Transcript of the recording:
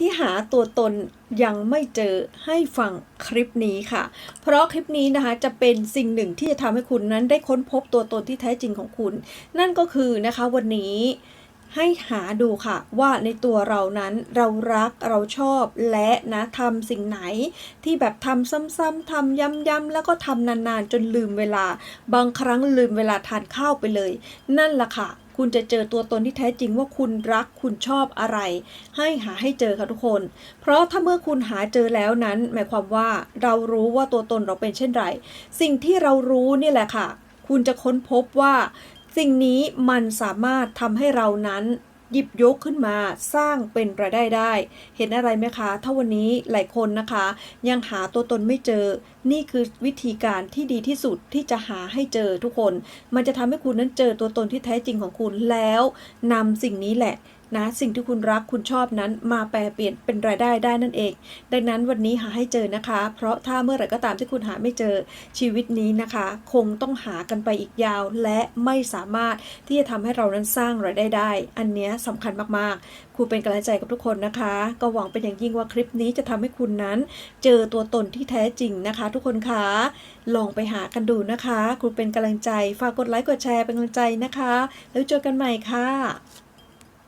ที่หาตัวตนยังไม่เจอให้ฟังคลิปนี้ค่ะ เพราะคลิปนี้นะคะจะเป็นสิ่งหนึ่งที่จะทำให้คุณนั้นได้ค้นพบตัวตนที่แท้จริงของคุณ นั่นก็คือนะคะวันนี้ ให้หาดูค่ะว่าในตัวเรานั้นเรารักเราชอบและนะทำสิ่งไหนที่แบบทำซ้ำๆทำย้ำๆแล้วก็ทำนานๆ จนลืมเวลา บางครั้งลืมเวลาทานข้าวไปเลย นั่นล่ะค่ะ คุณจะเจอตัวตนที่แท้จริงว่าคุณรักคุณชอบอะไร ให้หาให้เจอค่ะทุกคน เพราะถ้าเมื่อคุณหาเจอแล้วนั้น หมายความว่าเรารู้ว่าตัวตนเราเป็นเช่นไร สิ่งที่เรารู้นี่แหละค่ะ คุณจะค้นพบว่า สิ่งนี้มันสามารถทำให้เรานั้นหยิบยกขึ้นมาสร้างเป็นรายได้ได้ เห็นอะไรไหมคะ ถ้าวันนี้หลายคนนะคะ ยังหาตัวตนไม่เจอ นี่คือวิธีการที่ดีที่สุดที่จะหาให้เจอทุกคน มันจะทำให้คุณนั้นเจอตัวตนที่แท้จริงของคุณแล้วนำสิ่งนี้แหละ นะสิ่งที่คุณรักคุณชอบนั้นมาแปลเปลี่ยนเป็นรายได้ได้นั่นเอง ดังนั้นวันนี้หาให้เจอนะคะ เพราะถ้าเมื่อไหร่ก็ตามที่คุณหาไม่เจอชีวิตนี้นะคะ คงต้องหากันไปอีกยาว และไม่สามารถที่จะทำให้เรานั้นสร้างรายได้ได้ อันเนี้ยสำคัญมากๆครูเป็นกำลังใจกับทุกคนนะคะ ก็หวังเป็นอย่างยิ่งว่าคลิปนี้จะทำให้คุณนั้น เจอตัวตนที่แท้จริงนะคะ ทุกคนคะลองไปหากันดูนะคะครูเป็นกำลังใจฝากกดไลค์กดแชร์เป็นกำลังใจนะคะ แล้วเจอกันใหม่ค่ะ